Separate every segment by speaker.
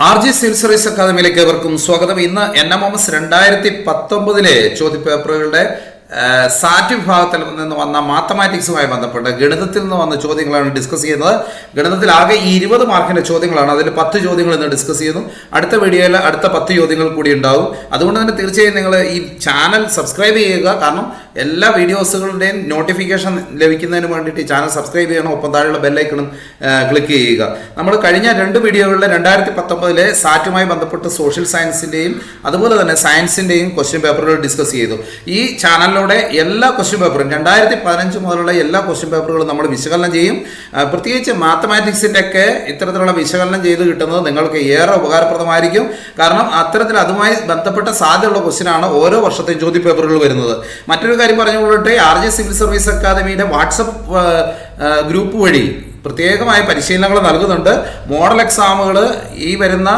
Speaker 1: R G civil service അക്കാദമിയിലേക്ക് ഏവർക്കും സ്വാഗതം. ഇന്ന് എൻ എം എം എസ് രണ്ടായിരത്തി പത്തൊമ്പതിലെ ചോദ്യപേപ്പറുകളുടെ സാറ്റ് വിഭാഗത്തിൽ നിന്ന് വന്ന മാത്തമാറ്റിക്സുമായി ബന്ധപ്പെട്ട് ഗണിതത്തിൽ നിന്ന് വന്ന ചോദ്യങ്ങളാണ് ഡിസ്കസ് ചെയ്യുന്നത്. ഗണിതത്തിൽ ആകെ ഇരുപത് മാർക്കിന്റെ ചോദ്യങ്ങളാണ്. അതിൽ പത്ത് ചോദ്യങ്ങൾ ഇന്ന് ഡിസ്കസ് ചെയ്യുന്നു. അടുത്ത വീഡിയോയിൽ അടുത്ത പത്ത് ചോദ്യങ്ങൾ കൂടി ഉണ്ടാവും. അതുകൊണ്ട് തന്നെ തീർച്ചയായും നിങ്ങൾ ഈ ചാനൽ സബ്സ്ക്രൈബ് ചെയ്യുക. കാരണം എല്ലാ വീഡിയോസുകളുടെയും നോട്ടിഫിക്കേഷൻ ലഭിക്കുന്നതിന് വേണ്ടിയിട്ട് ഈ ചാനൽ സബ്സ്ക്രൈബ് ചെയ്യണം. ഒപ്പം താഴെയുള്ള ബെല്ലൈക്കണും ക്ലിക്ക് ചെയ്യുക. നമ്മൾ കഴിഞ്ഞ രണ്ട് വീഡിയോകളിലെ രണ്ടായിരത്തി പത്തൊമ്പതിലെ സാറ്റുമായി ബന്ധപ്പെട്ട് സോഷ്യൽ സയൻസിന്റെയും അതുപോലെ തന്നെ സയൻസിന്റെയും ക്വസ്റ്റ്യൻ പേപ്പറുകൾ ഡിസ്കസ് ചെയ്തു. ഈ ചാനലിലൂടെ എല്ലാ ക്വസ്റ്റ്യൻ പേപ്പറും രണ്ടായിരത്തി പതിനഞ്ച് മുതലുള്ള എല്ലാ ക്വസ്റ്റ്യൻ പേപ്പറുകളും നമ്മൾ വിശകലനം ചെയ്യും. പ്രത്യേകിച്ച് മാത്തമാറ്റിക്സിന്റെ ഒക്കെ ഇത്തരത്തിലുള്ള വിശകലനം ചെയ്ത് കിട്ടുന്നത് നിങ്ങൾക്ക് ഏറെ ഉപകാരപ്രദമായിരിക്കും. കാരണം അത്തരത്തിൽ അതുമായി ബന്ധപ്പെട്ട സാധ്യതയുള്ള ക്വസ്റ്റ്യനാണ് ഓരോ വർഷത്തെയും ചോദ്യ പേപ്പറുകൾ വരുന്നത്. മറ്റൊരു കാര്യം പറഞ്ഞുകൊള്ളട്ടെ ആർ ജെ സിവിൽ സർവീസ് അക്കാദമിയുടെ വാട്സപ്പ് ഗ്രൂപ്പ് വഴി പ്രത്യേകമായ പരിശീലനങ്ങൾ നൽകുന്നുണ്ട്. മോഡൽ എക്സാമുകൾ ഈ വരുന്ന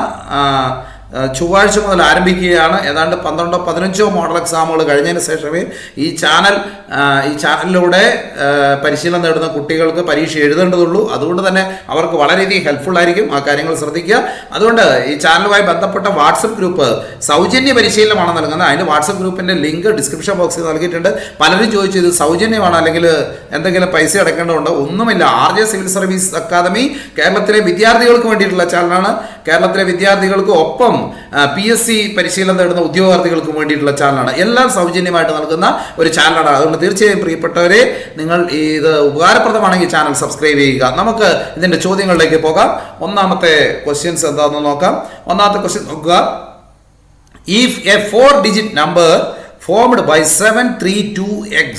Speaker 1: ചൊവ്വാഴ്ച മുതൽ ആരംഭിക്കുകയാണ്. ഏതാണ്ട് പന്ത്രണ്ടോ പതിനഞ്ചോ മോഡൽ എക്സാമുകൾ കഴിഞ്ഞതിന് ശേഷമേ ഈ ചാനൽ ഈ ചാനലിലൂടെ പരിശീലനം നേടുന്ന കുട്ടികൾക്ക് പരീക്ഷ എഴുതേണ്ടതുള്ളൂ. അതുകൊണ്ട് തന്നെ അവർക്ക് വളരെയധികം ഹെൽപ്ഫുൾ ആയിരിക്കും ആ കാര്യങ്ങൾ ശ്രദ്ധിക്കുക. അതുകൊണ്ട് ഈ ചാനലുമായി ബന്ധപ്പെട്ട വാട്സപ്പ് ഗ്രൂപ്പ് സൗജന്യ പരിശീലനമാണ് നൽകുന്നത്. അതിന്റെ വാട്സപ്പ് ഗ്രൂപ്പിന്റെ ലിങ്ക് ഡിസ്ക്രിപ്ഷൻ ബോക്സിൽ നൽകിയിട്ടുണ്ട്. പലരും ചോദിച്ചു ഇത് സൗജന്യമാണ് അല്ലെങ്കിൽ എന്തെങ്കിലും പൈസ അടക്കേണ്ടതുണ്ടോ? ഒന്നുമില്ല. R J civil service academy കേരളത്തിലെ വിദ്യാർത്ഥികൾക്ക് വേണ്ടിയിട്ടുള്ള ചാനലാണ് കേരളത്തിലെ വിദ്യാർത്ഥികൾക്കും ഒപ്പം പി എസ് സി പരിശീലനം നേടുന്ന ഉദ്യോഗാർത്ഥികൾക്കും വേണ്ടിയിട്ടുള്ള ചാനലാണ്. എല്ലാം സൗജന്യമായിട്ട് നൽകുന്ന ഒരു ചാനലാണ്. അതുകൊണ്ട് തീർച്ചയായും പ്രിയപ്പെട്ടവരെ നിങ്ങൾ ഇത് ഉപകാരപ്രദമാണെങ്കിൽ ചാനൽ സബ്സ്ക്രൈബ് ചെയ്യുക. നമുക്ക് ഇതിന്റെ ചോദ്യങ്ങളിലേക്ക് പോകാം. ഒന്നാമത്തെ ക്വസ്റ്റ്യൻസ് എന്താണെന്ന് നോക്കാം. ഒന്നാമത്തെ ക്വസ്റ്റ്യൻ നോക്കുക. If a four digit number formed by 732x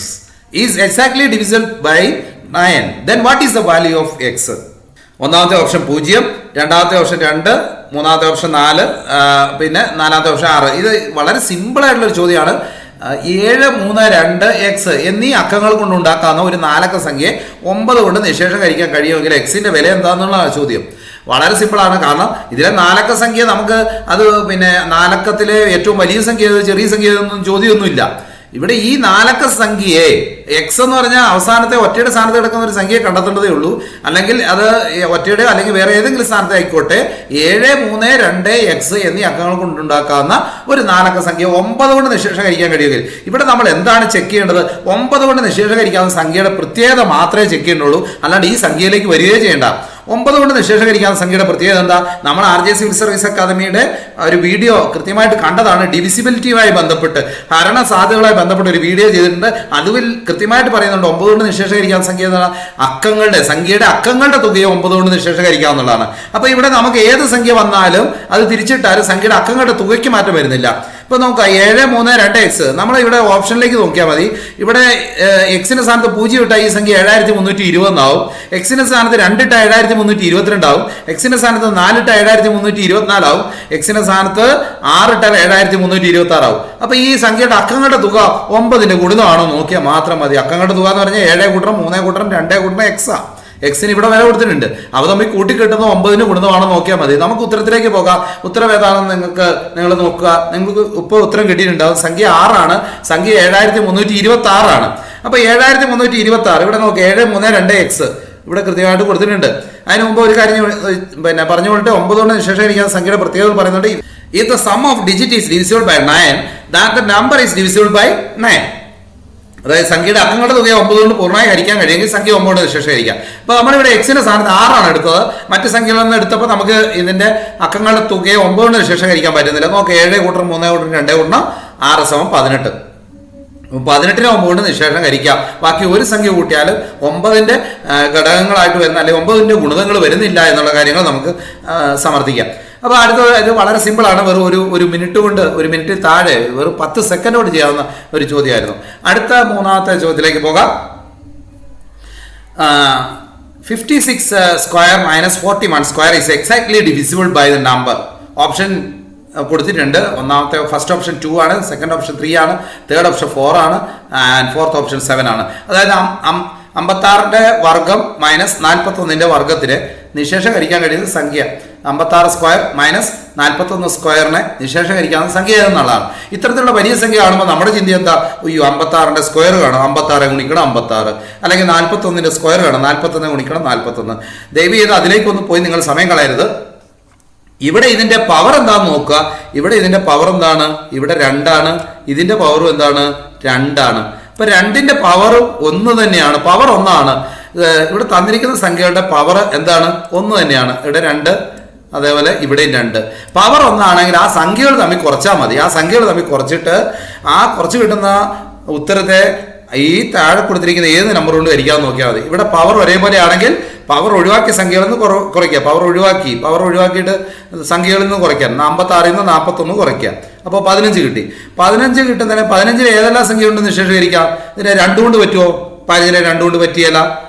Speaker 1: is exactly divisible by 9, then what is the value of x? ഒന്നാമത്തെ ഓപ്ഷൻ പൂജ്യം രണ്ടാമത്തെ ഓപ്ഷൻ രണ്ട് മൂന്നാമത്തെ ഓപ്ഷൻ നാല് പിന്നെ നാലാമത്തെ ഓപ്ഷൻ ആറ്. ഇത് വളരെ ഒരു ചോദ്യമാണ്. ഏഴ് മൂന്ന് രണ്ട് എക്സ് എന്നീ അക്കങ്ങൾ കൊണ്ട് ഉണ്ടാക്കാവുന്ന ഒരു നാലക്ക സംഖ്യ ഒമ്പത് കൊണ്ട് നിശേഷം കഴിക്കാൻ കഴിയുമെങ്കിൽ എക്സിന്റെ വില എന്താണെന്നുള്ള ചോദ്യം. വളരെ സിമ്പിളാണ് കാരണം ഇതിലെ നാലക്ക സംഖ്യ നമുക്ക് അത് പിന്നെ നാലക്കത്തിലെ ഏറ്റവും വലിയ സംഖ്യ ചെറിയ സംഖ്യ ഒന്നും ചോദ്യമൊന്നുമില്ല. ഇവിടെ ഈ നാലക്ക സംഖ്യയെ എക്സ് എന്ന് പറഞ്ഞാൽ അവസാനത്തെ ഒറ്റയുടെ സ്ഥാനത്ത് കിടക്കുന്ന ഒരു സംഖ്യയെ കണ്ടെത്തേണ്ടതേ ഉള്ളൂ. അല്ലെങ്കിൽ അത് ഒറ്റയുടെ അല്ലെങ്കിൽ വേറെ ഏതെങ്കിലും സ്ഥാനത്ത് ആയിക്കോട്ടെ ഏഴ് മൂന്ന് രണ്ട് എക്സ് എന്നീ അക്കങ്ങൾ കൊണ്ടുണ്ടാക്കാവുന്ന ഒരു നാലക്ക സംഖ്യ ഒമ്പത് കൊണ്ട് നിശേഷം നിശേഷകരിക്കാൻ കഴിയുമെങ്കിൽ. ഇവിടെ നമ്മൾ എന്താണ് ചെക്ക് ചെയ്യേണ്ടത്? ഒമ്പത് കൊണ്ട് നിശേഷം നിശേഷകരിക്കാവുന്ന സംഖ്യയുടെ പ്രത്യേകത മാത്രമേ ചെക്ക് ചെയ്യേണ്ടുള്ളൂ. അല്ലാണ്ട് ഈ സംഖ്യയിലേക്ക് വരികയേ ചെയ്യേണ്ട. ഒമ്പത് കൊണ്ട് നിശേഷകരിക്കാവുന്ന സംഖ്യയുടെ പ്രത്യേകത എന്താ? നമ്മൾ ആർ ജെ സിവിൽ സർവീസ് അക്കാദമിയുടെ ഒരു വീഡിയോ കൃത്യമായിട്ട് കണ്ടതാണ്. ഡിവിസിബിലിറ്റിയുമായി ബന്ധപ്പെട്ട് ഹരണ സാധ്യതകളുമായി ബന്ധപ്പെട്ട് ഒരു വീഡിയോ ചെയ്തിട്ടുണ്ട്. അതുവിൽ കൃത്യമായിട്ട് പറയുന്നുണ്ട് ഒമ്പത് കൊണ്ട് നിശേഷകരിക്കാൻ സംഖ്യ അക്കങ്ങളുടെ സംഖ്യയുടെ അക്കങ്ങളുടെ തുകയെ ഒമ്പത് കൊണ്ട് നിശേഷകരിക്കാവുന്നതാണ് അപ്പോൾ ഇവിടെ നമുക്ക് ഏത് സംഖ്യ വന്നാലും അത് തിരിച്ചിട്ടാലും സംഖ്യയുടെ അക്കങ്ങളുടെ തുകയ്ക്ക് മാറ്റം വരുന്നില്ല. ഇപ്പൊ നോക്കാം ഏഴ് മൂന്ന് രണ്ട് എക്സ് നമ്മൾ ഇവിടെ ഓപ്ഷനിലേക്ക് നോക്കിയാൽ മതി. ഇവിടെ എക്സിന്റെ സ്ഥാനത്ത് പൂജ്യം ഇട്ടാൽ ഈ സംഖ്യ ഏഴായിരത്തി മുന്നൂറ്റി ഇരുപതെന്നാവും. എക്സിന്റെ സ്ഥാനത്ത് രണ്ടിട്ട് ഏഴായിരത്തി മുന്നൂറ്റി ഇരുപത്തിരണ്ടാവും. എക്സിന്റെ സ്ഥാനത്ത് നാലിട്ട് ഏഴായിരത്തി മുന്നൂറ്റി ഇരുപത്തിനാലാവും. എക്സിന്റെ സ്ഥാനത്ത് ആറിട്ട് ഏഴായിരത്തി മുന്നൂറ്റി ഇരുപത്തി ആറാവും അപ്പൊ ഈ സംഖ്യയുടെ അക്കങ്ങളുടെ തുക ഒമ്പതിന്റെ ഗുണിതമാണോ നോക്കിയാൽ മാത്രം മതി. അക്കങ്ങളുടെ തുക എന്ന് പറഞ്ഞാൽ ഏഴേ കൂട്ടണം മൂന്നേ കൂട്ടണം രണ്ടേ കൂട്ടണം എക്സാ എക്സിന് ഇവിടെ വില കൊടുത്തിട്ടുണ്ട്. അവ തമ്മിൽ കൂട്ടിക്കിട്ടുന്ന ഒമ്പതിന് ഗുണിതമാണെന്ന് നോക്കിയാൽ മതി. നമുക്ക് ഉത്തരത്തിലേക്ക് പോകാം. ഉത്തരം ഏതാണെന്ന് നിങ്ങൾക്ക് നിങ്ങൾ നോക്കുക. നിങ്ങൾക്ക് ഇപ്പോൾ ഉത്തരം കിട്ടിയിട്ടുണ്ടാവും സംഖ്യ ആറാണ്. സംഖ്യ ഏഴായിരത്തി മുന്നൂറ്റി ഇരുപത്തി ആറാണ് അപ്പൊ ഏഴായിരത്തി മുന്നൂറ്റി ഇരുപത്തി ആറ് ഇവിടെ നോക്കുക ഏഴ് മൂന്ന് രണ്ട് എക്സ് ഇവിടെ കൃത്യമായിട്ട് കൊടുത്തിട്ടുണ്ട്. അതിന് മുമ്പ് ഒരു കാര്യം പിന്നെ പറഞ്ഞുകൊണ്ട് ഒമ്പത് ശേഷം എനിക്ക് സംഖ്യയുടെ പ്രത്യേകത പറയുന്നുണ്ട്. If the sum of digit is divisible by 9 that the number is divisible by 9 അതായത് സംഖ്യയുടെ അക്കങ്ങളുടെ തുകയെ ഒമ്പത് കൊണ്ട് പൂർണമായി ഹരിക്കാൻ കഴിയുമെങ്കിൽ സംഖ്യ ഒമ്പത് ശേഷം ഹരിക്കാം അപ്പൊ നമ്മളിവിടെ എക്സിന്റെ സ്ഥാനത്ത് ആറാണ് എടുത്തത്. മറ്റു സംഖ്യകളിൽ നിന്ന് എടുത്തപ്പോൾ നമുക്ക് ഇതിന്റെ അക്കങ്ങളുടെ തുകയെ ഒമ്പത് കൊണ്ട് ശേഷം ഹരിക്കാൻ പറ്റുന്നില്ല. നോക്ക് ഏഴ് കൂട്ടം മൂന്നേ കൂട്ടം രണ്ടേ കൂട്ടണം ആറ് സമം പതിനെട്ട്. പതിനെട്ടിന് കൊണ്ട് നിശേഷം ഹരിക്കാം. ബാക്കി ഒരു സംഖ്യ കൂട്ടിയാൽ ഒമ്പതിന്റെ ഘടകങ്ങളായിട്ട് വരുന്ന അല്ലെങ്കിൽ ഒമ്പതിന്റെ ഗുണിതങ്ങൾ വരുന്നില്ല എന്നുള്ള കാര്യങ്ങൾ നമുക്ക് സമർത്ഥിക്കാം. അപ്പോൾ അടുത്ത ഇത് വളരെ സിമ്പിളാണ് വെറും ഒരു ഒരു മിനിറ്റ് കൊണ്ട് ഒരു മിനിറ്റ് താഴെ വെറും പത്ത് സെക്കൻഡ് കൊണ്ട് ചെയ്യാവുന്ന ഒരു ചോദ്യമായിരുന്നു. അടുത്ത മൂന്നാമത്തെ ചോദ്യത്തിലേക്ക് പോകാം. Fifty six square minus forty one square is exactly divisible by the number option കൊടുത്തിട്ടുണ്ട്. ഒന്നാമത്തെ ഫസ്റ്റ് ഓപ്ഷൻ ടു ആണ്. സെക്കൻഡ് ഓപ്ഷൻ ത്രീ ആണ്. തേർഡ് ഓപ്ഷൻ ഫോർ ആണ്. ആൻഡ് ഫോർത്ത് ഓപ്ഷൻ സെവൻ ആണ്. അതായത് അമ്പത്താറിന്റെ വർഗം മൈനസ് നാൽപ്പത്തൊന്നിന്റെ വർഗത്തിന് നിശേഷം ഹരിക്കാൻ കഴിയുന്ന സംഖ്യ അമ്പത്താറ് സ്ക്വയർ മൈനസ് നാൽപ്പത്തൊന്ന് സ്ക്വയറിനെ നിശേഷം ഹരിക്കാവുന്ന സംഖ്യ എന്നുള്ളതാണ് ഇത്തരത്തിലുള്ള വലിയ സംഖ്യ കാണുമ്പോൾ നമ്മുടെ ചിന്ത എന്താ? അയ്യോ അമ്പത്താറിന്റെ സ്ക്വയർ കാണും. അമ്പത്താറ് ഗുണിക്കണം അമ്പത്താറ്. അല്ലെങ്കിൽ നാൽപ്പത്തൊന്നിന്റെ സ്ക്വയർ കാണും. നാൽപ്പത്തൊന്ന് ഗുണിക്കണം നാൽപ്പത്തൊന്ന്. ദയവ് ചെയ്ത് അതിലേക്കൊന്നും പോയി നിങ്ങൾ സമയം കളയരുത്. ഇവിടെ ഇതിന്റെ പവർ എന്താന്ന് നോക്കുക. ഇവിടെ ഇതിന്റെ പവർ എന്താണ്? ഇവിടെ രണ്ടാണ്. ഇതിന്റെ പവറും എന്താണ്? രണ്ടാണ്. ഇപ്പൊ രണ്ടിന്റെ പവർ ഒന്ന് തന്നെയാണ്. പവർ ഒന്നാണ്. ഇവിടെ തന്നിരിക്കുന്ന സംഖ്യകളുടെ പവർ എന്താണ്? ഒന്ന് തന്നെയാണ്. ഇവിടെ രണ്ട് അതേപോലെ ഇവിടെയും രണ്ട്. പവർ ഒന്നാണെങ്കിൽ ആ സംഖ്യകൾ തമ്മിൽ കുറച്ചാൽ മതി. ആ സംഖ്യകൾ തമ്മിൽ കുറച്ചിട്ട് ആ കുറച്ച് കിട്ടുന്ന ഉത്തരത്തെ ഈ താഴെ കൊടുത്തിരിക്കുന്ന ഏത് നമ്പർ കൊണ്ട് ഹരിക്കാമെന്ന് നോക്കിയാൽ മതി. ഇവിടെ പവർ ഒരേപോലെ ആണെങ്കിൽ പവർ ഒഴിവാക്കിയ സംഖ്യകളിൽ നിന്ന് കുറ കുറയ്ക്കുക. പവർ ഒഴിവാക്കി. പവർ ഒഴിവാക്കിയിട്ട് സംഖ്യകളിൽ നിന്ന് കുറയ്ക്കാം നാൽപ്പത്താറിൽ നിന്ന് നാൽപ്പത്തൊന്ന് കുറയ്ക്കാം അപ്പോൾ പതിനഞ്ച് കിട്ടി. പതിനഞ്ച് കിട്ടുന്നതിന് പതിനഞ്ചിൽ ഏതെല്ലാം സംഖ്യ കൊണ്ട് വിശേഷീകരിക്കാം. ഇതിനെ രണ്ടുകൊണ്ട് പറ്റുമോ? പതിനഞ്ചിനെ രണ്ടുകൊണ്ട് പറ്റിയല്ല.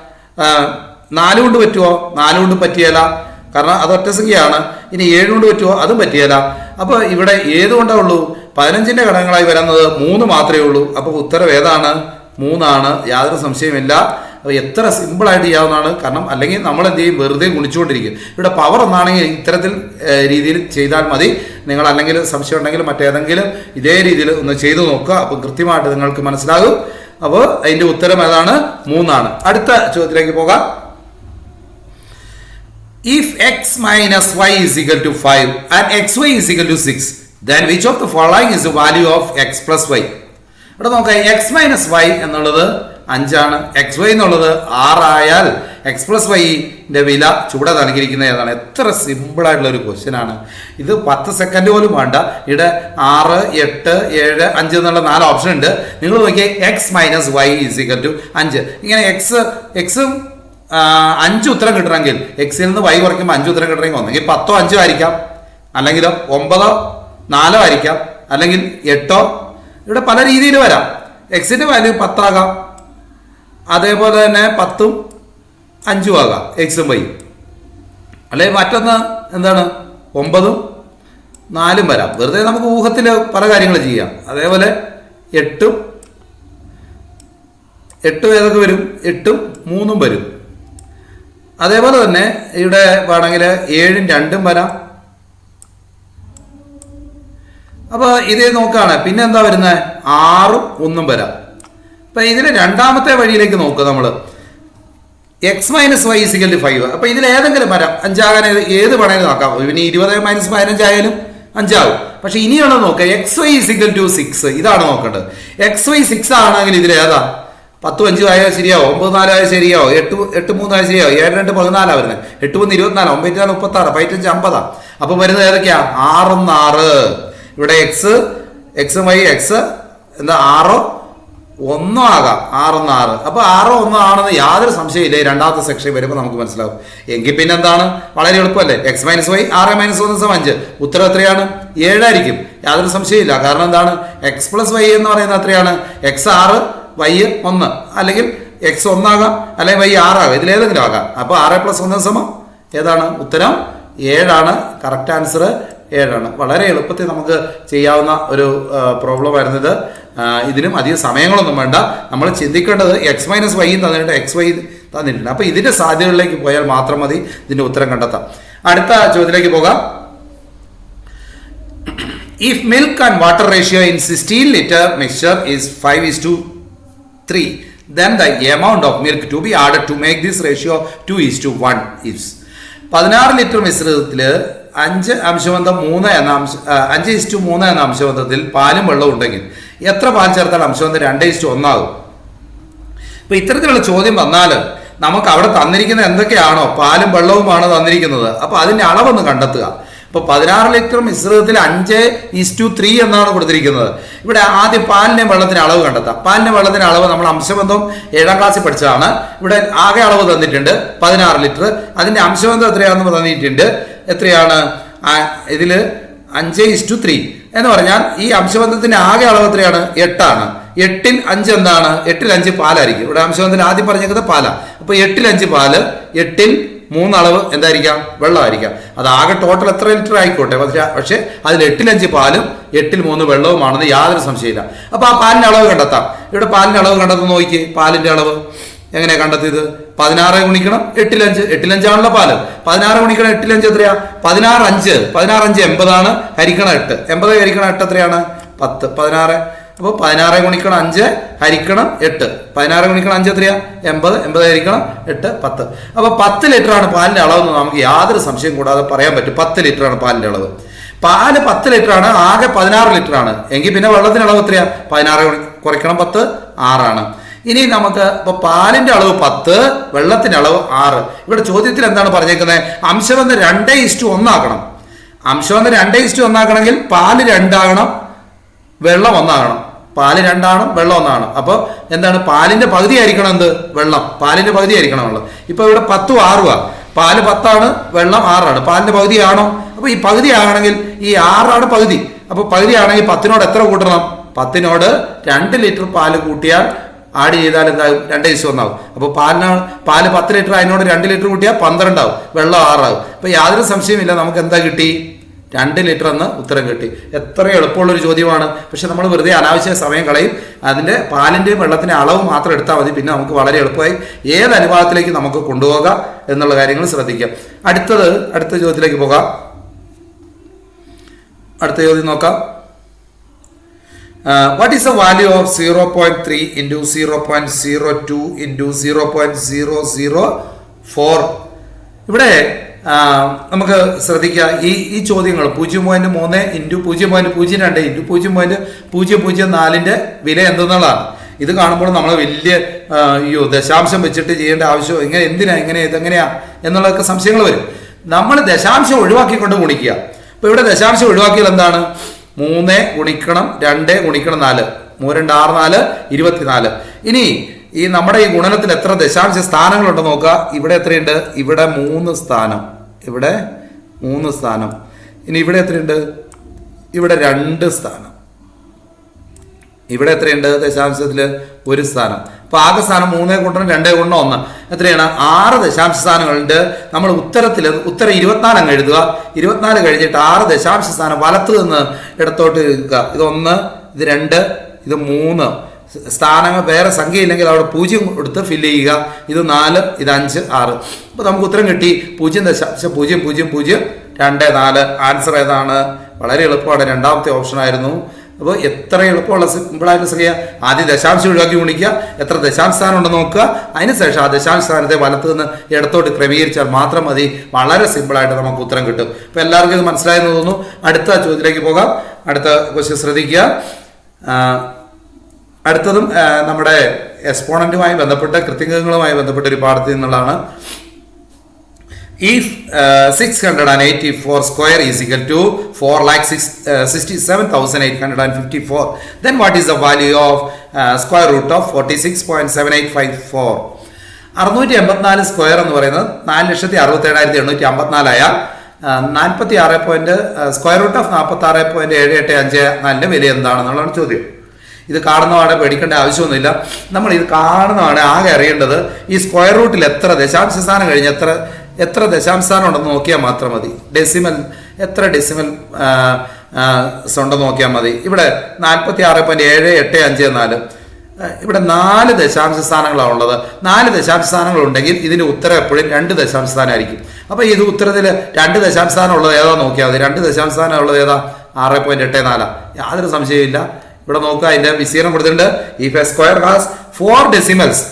Speaker 1: നാല് കൊണ്ട് പറ്റുമോ നാല് കൊണ്ട് പറ്റിയല്ല കാരണം അത് ഒറ്റ സംഖ്യയാണ്. ഇനി ഏഴ് കൊണ്ട് പറ്റുമോ അതും പറ്റിയല്ല അപ്പോൾ ഇവിടെ ഏത് കൊണ്ടേ ഉള്ളൂ? പതിനഞ്ചിന്റെ ഘടകങ്ങളായി വരുന്നത് മൂന്ന് മാത്രമേ ഉള്ളൂ. അപ്പോൾ ഉത്തരം ഏതാണ്? മൂന്നാണ്. യാതൊരു സംശയമില്ല അപ്പോൾ എത്ര സിമ്പിളായിട്ട് ചെയ്യാവുന്നതാണ്. കാരണം അല്ലെങ്കിൽ നമ്മൾ എന്ത് ചെയ്യും? വെറുതെ ഗുണിച്ചുകൊണ്ടിരിക്കും. ഇവിടെ പവർ ഒന്നാണെങ്കിൽ ഇത്തരത്തിൽ രീതിയിൽ ചെയ്താൽ മതി. നിങ്ങൾ അല്ലെങ്കിൽ സംശയം ഉണ്ടെങ്കിൽ മറ്റേതെങ്കിലും ഇതേ രീതിയിൽ ഒന്ന് ചെയ്തു നോക്കുക. അപ്പോൾ കൃത്യമായിട്ട് നിങ്ങൾക്ക് മനസ്സിലാകും. അപ്പോ അതിന്റെ ഉത്തരം ഏതാണ്? മൂന്നാണ്. അടുത്ത ചോദ്യത്തിലേക്ക് പോകാം. If x minus y is equal to five and x y is equal to six then which of the following is value of x plus y ഇവിടെ നോക്കാം. എക്സ് മൈനസ് വൈ എന്നുള്ളത് അഞ്ചാണ്. എക്സ് വൈ എന്നുള്ളത് ആറായാൽ X plus വൈന്റെ വില ചൂടെ നൽകിയിരിക്കുന്ന ഏതാണ്? എത്ര സിമ്പിളായിട്ടുള്ള ഒരു ക്വസ്റ്റ്യൻ ആണ്. ഇത് പത്ത് സെക്കൻഡ് പോലും വേണ്ട. ഇവിടെ ആറ് എട്ട് ഏഴ് അഞ്ച് എന്നുള്ള നാല് ഓപ്ഷൻ ഉണ്ട്. നിങ്ങൾ നോക്കിയാൽ x minus y is equal to അഞ്ച്. ഇങ്ങനെ എക്സ് എക്സും അഞ്ച് ഉത്തരം കിട്ടണമെങ്കിൽ എക്സിൽ നിന്ന് വൈ കുറയ്ക്കുമ്പോൾ അഞ്ച് ഉത്തരം കിട്ടണമെങ്കിൽ ഒന്നെങ്കിൽ പത്തോ അഞ്ചോ ആയിരിക്കാം. അല്ലെങ്കിൽ ഒമ്പതോ നാലോ ആയിരിക്കാം. അല്ലെങ്കിൽ എട്ടോ. ഇവിടെ പല രീതിയിൽ വരാം. എക്സിന്റെ വാല്യൂ പത്താകാം. അതേപോലെ തന്നെ പത്തും അഞ്ചും ആകാം. എക്സും വൈയും അല്ലെങ്കിൽ മറ്റൊന്ന് എന്താണ്? ഒമ്പതും നാലും വരാം. വെറുതെ നമുക്ക് ഊഹത്തിൽ പല കാര്യങ്ങൾ ചെയ്യാം. അതേപോലെ എട്ടും എട്ടും ഏതൊക്കെ വരും? എട്ടും മൂന്നും വരും. അതേപോലെ തന്നെ ഇവിടെ വേണമെങ്കിൽ ഏഴും രണ്ടും വരാം. അപ്പൊ ഇതേ നോക്കുകയാണ്. പിന്നെ എന്താ വരുന്നത്? ആറും ഒന്നും വരാം. അപ്പൊ ഇതിന് രണ്ടാമത്തെ വഴിയിലേക്ക് നോക്കുക നമ്മൾ x minus y is equal five അപ്പൊ ഇതിൽ ഏതെങ്കിലും വരാം. അഞ്ചാകാൻ ഏത് വേണമെങ്കിലും നോക്കാം. ഇനി ഇരുപത് മൈനസ് പതിനഞ്ചായാലും അഞ്ചാവും പക്ഷെ ഇനിയാണ് നോക്കുക x y is equal to six ഇതാണ് നോക്കേണ്ടത്. എക്സ് വൈ സിക്സ് ആണെങ്കിൽ ഇതിൽ ഏതാ? പത്തും അഞ്ചും ആയാൽ ശരിയാവും. ഒമ്പത് നാലായാൽ ശരിയാവും. എട്ട് എട്ട് മൂന്നായാൽ ശരിയാവും. ഏഴ് രണ്ട് പതിനാലാണ് വരുന്നത്. എട്ട് മൂന്ന് ഇരുപത്തിനാല് ഒമ്പത് നാല് മുപ്പത്തി ആറ് പതിനഞ്ച് അമ്പതാ. അപ്പൊ വരുന്നത് ഏതൊക്കെയാ? ആറൊന്ന് ആറ്. ഇവിടെ എക്സ് എക്സ് വൈ എക്സ് എന്താ? ആറോ ഒന്നോ ആകാം. ആറൊന്ന് ആറ്. അപ്പോൾ ആറോ ഒന്നോ ആണെന്ന് യാതൊരു സംശയമില്ല രണ്ടാമത്തെ സെക്ഷൻ വരുമ്പോൾ നമുക്ക് മനസ്സിലാവും. എങ്കിൽ പിന്നെ എന്താണ്? വളരെ എളുപ്പമല്ലേ? എക്സ് മൈനസ് വൈ ആറ് മൈനസ് ഒന്ന് ദിവസം അഞ്ച്. ഉത്തരം എത്രയാണ്? ഏഴായിരിക്കും യാതൊരു സംശയമില്ല കാരണം എന്താണ്? എക്സ് പ്ലസ് വൈ എന്ന് പറയുന്നത് എത്രയാണ്? എക്സ് ആറ് വൈ ഒന്ന്. അല്ലെങ്കിൽ എക്സ് ഒന്നാകാം അല്ലെങ്കിൽ വൈ ആറാകാം. ഇതിലേതെങ്കിലും ആകാം. അപ്പോൾ ആറ് പ്ലസ് ഒന്ന് സമം ഏതാണ്? ഉത്തരം ഏഴാണ്. കറക്റ്റ് ആൻസർ ഏഴാണ്. വളരെ എളുപ്പത്തിൽ നമുക്ക് ചെയ്യാവുന്ന ഒരു പ്രോബ്ലം ആയിരുന്നത്. ഇതിനും അധികം സമയങ്ങളൊന്നും വേണ്ട. നമ്മൾ ചിന്തിക്കേണ്ടത് എക്സ് മൈനസ് വൈ തന്നിട്ട് എക്സ് വൈ തന്നിട്ടുണ്ട്. അപ്പോൾ ഇതിന്റെ സാധ്യതകളിലേക്ക് പോയാൽ മാത്രം മതി ഇതിന്റെ ഉത്തരം കണ്ടെത്താം അടുത്ത ചോദ്യത്തിലേക്ക് പോകാം. If milk and water ratio in 16 liter mixture is 5 is to 3, then the amount of milk to be added to make this ratio 2 is to 1 is. പതിനാറ് ലിറ്റർ മിശ്രിതത്തിൽ അഞ്ച് അംശബന്ധം മൂന്ന് എന്ന അംശ അഞ്ച് ഇസ്റ്റു മൂന്ന് എന്ന അംശബന്ധത്തിൽ പാലും വെള്ളവും ഉണ്ടെങ്കിൽ എത്ര പാൽ ചേർത്താൽ അംശബന്ധം രണ്ട് ഇസ്റ്റു ഒന്നാകും. ഇപ്പൊ ഇത്തരത്തിലുള്ള ചോദ്യം വന്നാൽ നമുക്ക് അവിടെ തന്നിരിക്കുന്ന എന്തൊക്കെയാണോ പാലും വെള്ളവുമാണ് തന്നിരിക്കുന്നത്. അപ്പൊ അതിന്റെ അളവൊന്ന് കണ്ടെത്തുക. ഇപ്പൊ പതിനാറ് ലിറ്റർ മിശ്രിതത്തിൽ അഞ്ച് ടു ത്രീ എന്നാണ് കൊടുത്തിരിക്കുന്നത്. ഇവിടെ ആദ്യം പാലിന്റെ വെള്ളത്തിന് അളവ് കണ്ടെത്താം. പാലിന്റെ വെള്ളത്തിന് അളവ് നമ്മൾ അംശബന്ധം ഏഴാം ക്ലാസ്സിൽ പഠിച്ചതാണ്. ഇവിടെ ആകെ അളവ് തന്നിട്ടുണ്ട് പതിനാറ് ലിറ്റർ. അതിന്റെ അംശബന്ധം എത്രയാണെന്ന് തന്നിട്ടുണ്ട് എത്രയാണ്? ഇതിൽ അഞ്ച് ഇസ് ടു ത്രീ എന്ന് പറഞ്ഞാൽ ഈ അംശബന്ധത്തിന്റെ ആകെ അളവ് എത്രയാണ്? എട്ടാണ്. എട്ടിൽ അഞ്ച് എന്താണ്? എട്ടിൽ അഞ്ച് പാലായിരിക്കും. ഇവിടെ അംശബന്ധത്തിൽ ആദ്യം പറഞ്ഞേക്കുന്നത് പാലാ. അപ്പൊ എട്ടിൽ അഞ്ച് പാൽ എട്ടിൽ മൂന്നളവ് എന്തായിരിക്കാം? വെള്ളമായിരിക്കാം. അത് ആകെ ടോട്ടൽ എത്ര ലിറ്റർ ആയിക്കോട്ടെ? പക്ഷേ അതിൽ എട്ടിലഞ്ച് പാലും എട്ടിൽ മൂന്ന് വെള്ളവുമാണെന്ന് യാതൊരു സംശയമില്ല അപ്പോൾ ആ പാലിന്റെ അളവ് കണ്ടെത്താം. ഇവിടെ പാലിന്റെ അളവ് കണ്ടെത്തുന്ന നോക്കി പാലിന്റെ അളവ്. എങ്ങനെയാ കണ്ടെത്തിയത്? പതിനാറ് ഗുണിക്കണം എട്ടിലഞ്ച്. എട്ടിലഞ്ചാണല്ലോ പാൽ. പതിനാറ് ഗുണിക്കണം എട്ടിലഞ്ച് എത്രയാ? പതിനാറ് അഞ്ച്. പതിനാറ് അഞ്ച് എൺപതാണ്. ഹരിക്കണം എട്ട്. എൺപത് ഹരിക്കണം എട്ട് എത്രയാണ്? പത്ത്. പതിനാറ്. അപ്പോൾ പതിനാറ് ഗുണിക്കണം അഞ്ച് ഹരിക്കണം എട്ട്. പതിനാറ് ഗുണിക്കണം അഞ്ച് എത്രയാ? എൺപത്. എൺപത് ഹരിക്കണം എട്ട് പത്ത്. അപ്പോൾ പത്ത് ലിറ്ററാണ് പാലിന്റെ അളവെന്ന് നമുക്ക് യാതൊരു സംശയം കൂടാതെ പറയാൻ പറ്റും. പത്ത് ലിറ്ററാണ് പാലിന്റെ അളവ്. പാൽ പത്ത് ലിറ്ററാണ് ആകെ പതിനാറ് ലിറ്ററാണ്. എങ്കിൽ പിന്നെ വെള്ളത്തിന് അളവ് എത്രയാ? പതിനാറ് കുറയ്ക്കണം പത്ത് ആറാണ്. ഇനി നമുക്ക് ഇപ്പൊ പാലിന്റെ അളവ് പത്ത് വെള്ളത്തിന്റെ അളവ് ആറ്. ഇവിടെ ചോദ്യത്തിൽ എന്താണ് പറഞ്ഞേക്കുന്നത്? അംശബന്ധം രണ്ടേ ഇഷ്ടു ഒന്നാക്കണം അംശബന്ധം രണ്ടേ ഇഷ്ടു ഒന്നാക്കണമെങ്കിൽ പാൽ രണ്ടാകണം വെള്ളം ഒന്നാകണം. പാൽ രണ്ടാണ് വെള്ളം ഒന്നാണ് അപ്പോൾ എന്താണ്? പാലിന്റെ പകുതി ആയിരിക്കണം എന്ത്? വെള്ളം. പാലിന്റെ പകുതി ആയിരിക്കണം വെള്ളം. ഇപ്പൊ ഇവിടെ പത്തും ആറുവാ. പാൽ പത്താണ് വെള്ളം ആറാണ്. പാലിന്റെ പകുതി ആണോ? അപ്പൊ ഈ പകുതി ആകണമെങ്കിൽ ഈ ആറാണ് പകുതി. അപ്പൊ പകുതി ആണെങ്കിൽ പത്തിനോട് എത്ര കൂട്ടണം? പത്തിനോട് രണ്ട് ലിറ്റർ പാൽ കൂട്ടിയാൽ ആഡ് ചെയ്താൽ എന്താകും രണ്ട് ദിവസം ഒന്നാകും അപ്പോൾ പാലിന് പാൽ പത്ത് ലിറ്റർ അതിനോട് രണ്ട് ലിറ്റർ കൂട്ടിയാൽ പന്ത്രണ്ടാവും. വെള്ളം ആറാകും അപ്പോൾ യാതൊരു സംശയമില്ല നമുക്ക് എന്താ കിട്ടി? രണ്ട് ലിറ്റർ എന്ന് ഉത്തരം കിട്ടി. എത്ര എളുപ്പമുള്ളൊരു ചോദ്യമാണ്. പക്ഷെ നമ്മൾ വെറുതെ അനാവശ്യ സമയം കളയും. അതിന്റെ പാലിന്റെയും വെള്ളത്തിന്റെ അളവ് മാത്രം എടുത്താൽ മതി. പിന്നെ നമുക്ക് വളരെ എളുപ്പമായി ഏത് അനുപാതത്തിലേക്ക് നമുക്ക് കൊണ്ടുപോകാം എന്നുള്ള കാര്യങ്ങൾ ശ്രദ്ധിക്കാം. അടുത്തത് അടുത്ത ചോദ്യത്തിലേക്ക് പോകാം. അടുത്ത ചോദ്യം നോക്കാം. What is the value of zero point three into zero point zero two into zero point zero zero four ഇവിടെ നമുക്ക് ശ്രദ്ധിക്കാം. ഈ ഈ ചോദ്യങ്ങൾ പൂജ്യം പോയിന്റ് മൂന്ന് ഇന്റു പൂജ്യം പോയിന്റ് പൂജ്യം രണ്ട് ഇന്റു പൂജ്യം പോയിന്റ് പൂജ്യം പൂജ്യം നാലിന്റെ വില എന്തെന്നുള്ളതാണ്. ഇത് കാണുമ്പോൾ നമ്മൾ വലിയ ആ, അയ്യോ ദശാംശം വെച്ചിട്ട് ചെയ്യേണ്ട ആവശ്യം ഇങ്ങനെ എന്തിനാ ഇങ്ങനെ ഇതെങ്ങനെയാ എന്നുള്ളതൊക്കെ സംശയങ്ങൾ വരും. നമ്മൾ ദശാംശം ഒഴിവാക്കിക്കൊണ്ട് ഗുണിക്കുക. അപ്പോൾ ഇവിടെ ദശാംശം ഒഴിവാക്കിയാൽ എന്താണ്? മൂന്ന് ഗുണിക്കണം രണ്ട് ഗുണിക്കണം നാല്. മൂന്ന് രണ്ട് ആറ് നാല് ഇരുപത്തിനാല്. ഇനി ഈ നമ്മുടെ ഈ ഗുണനത്തിൽ എത്ര ദശാംശ സ്ഥാനങ്ങളുണ്ട് നോക്കുക. ഇവിടെ എത്രയുണ്ട്? ഇവിടെ മൂന്ന് സ്ഥാനം. ഇവിടെ മൂന്ന് സ്ഥാനം. ഇനി ഇവിടെ എത്രയുണ്ട്? ഇവിടെ രണ്ട് സ്ഥാനം. ഇവിടെ എത്രയുണ്ട് ദശാംശത്തിൽ ഒരു സ്ഥാനം. അപ്പൊ ആദ്യ സ്ഥാനം മൂന്നേ കൂട്ടണം രണ്ടേ കൂട്ടണം ഒന്ന്. എത്രയാണ്? ആറ് ദശാംശ സ്ഥാനങ്ങളുണ്ട് നമ്മൾ ഉത്തരത്തിൽ ഉത്തരം ഇരുപത്തിനാല് അങ്ങ് എഴുതുക. ഇരുപത്തിനാല് കഴിഞ്ഞിട്ട് ആറ് ദശാംശ സ്ഥാനം വലത്തു നിന്ന് ഇടത്തോട്ട് എഴുതുക ഇതൊന്ന് ഇത് രണ്ട് ഇത് മൂന്ന്. സ്ഥാനങ്ങൾ വേറെ സംഖ്യ ഇല്ലെങ്കിൽ അവിടെ പൂജ്യം എടുത്ത് ഫില്ല് ചെയ്യുക. ഇത് നാല് ഇത് അഞ്ച് ആറ്. അപ്പോൾ നമുക്ക് ഉത്തരം കിട്ടി. പൂജ്യം ദശാംശം പൂജ്യം പൂജ്യം പൂജ്യം രണ്ട് നാല്. ആൻസർ ഏതാണ്? വളരെ എളുപ്പമാണ്. രണ്ടാമത്തെ ഓപ്ഷൻ ആയിരുന്നു. അപ്പോൾ എത്ര എളുപ്പമുള്ള സിമ്പിളായിട്ട് ചെയ്യുക ആദ്യം ദശാംശം ഒഴിവാക്കി ഗുണിക്കുക. എത്ര ദശാംശ സ്ഥാനം ഉണ്ടെന്ന് നോക്കുക. അതിനുശേഷം ആ ദശാംശ സ്ഥാനത്തെ വലത്ത് നിന്ന് ഇടത്തോട്ട് ക്രമീകരിച്ചാൽ മാത്രം മതി. വളരെ സിമ്പിളായിട്ട് നമുക്ക് ഉത്തരം കിട്ടും. അപ്പോൾ എല്ലാവർക്കും ഇത് മനസ്സിലായെന്ന് തോന്നുന്നു. അടുത്ത ചോദ്യത്തിലേക്ക് പോകാം. അടുത്ത ക്വസ്റ്റ്യൻ ശ്രദ്ധിക്കുക. അടുത്തതും നമ്മുടെ എക്സ്പോണന്റുമായി ബന്ധപ്പെട്ട കൃത്യങ്ങളുമായി ബന്ധപ്പെട്ട ഒരു പാഠത്തിൽ നിന്നുള്ളതാണ്. If uh, 684 square is equal to 4 lakh six, uh, 67,854 then what is the value of uh, square root of 46.7854 അറുന്നൂറ്റി എൺപത്തിനാല് സ്ക്വയർ എന്ന് പറയുന്നത് നാല് ലക്ഷത്തി അറുപത്തി ഏഴായിരത്തി എണ്ണൂറ്റി അമ്പത്തിനാലായ നാൽപ്പത്തി ആറ് പോയിന്റ് സ്ക്വയർ റൂട്ട് ഓഫ് നാൽപ്പത്തി ആറ് പോയിന്റ് ഏഴ് എട്ട് അഞ്ച് നാലിന്റെ വില എന്താണെന്നുള്ളതാണ് ചോദ്യം. ഇത് കാണുന്നതാണ് പേടിക്കേണ്ട ആവശ്യമൊന്നുമില്ല. നമ്മൾ ഇത് കാണുന്നതാണ് ആകെ അറിയേണ്ടത് ഈ സ്ക്വയർ റൂട്ടിൽ എത്ര ദശാംശ സ്ഥാനം കഴിഞ്ഞ് എത്ര എത്ര ദശാംശ സ്ഥാനം ഉണ്ടെന്ന് നോക്കിയാൽ മാത്രം മതി. ഡെസിമൽ എത്ര ഡെസിമൽ ഉണ്ടെന്ന് നോക്കിയാൽ മതി. ഇവിടെ നാൽപ്പത്തി ആറ് പോയിന്റ് ഏഴ് എട്ട് അഞ്ച് നാല്. ഇവിടെ നാല് ദശാംശ സ്ഥാനങ്ങളാണ് ഉള്ളത്. നാല് ദശാംശ സ്ഥാനങ്ങൾ ഉണ്ടെങ്കിൽ ഇതിന്റെ ഉത്തരം എപ്പോഴും രണ്ട് ദശാംശ സ്ഥാനമായിരിക്കും അപ്പൊ ഇത് ഉത്തരത്തിൽ രണ്ട് ദശാംശ സ്ഥാനം ഉള്ളത് ഏതാ നോക്കിയാൽ മതി. രണ്ട് ദശാംശ സ്ഥാനം ഉള്ളത് ഏതാ? ആറ് പോയിന്റ് എട്ട് നാലാ. യാതൊരു സംശയമില്ല ഇവിടെ നോക്കുക അതിന്റെ വിസ്തീർണം കൊടുത്തിട്ടുണ്ട്. If a square has four decimals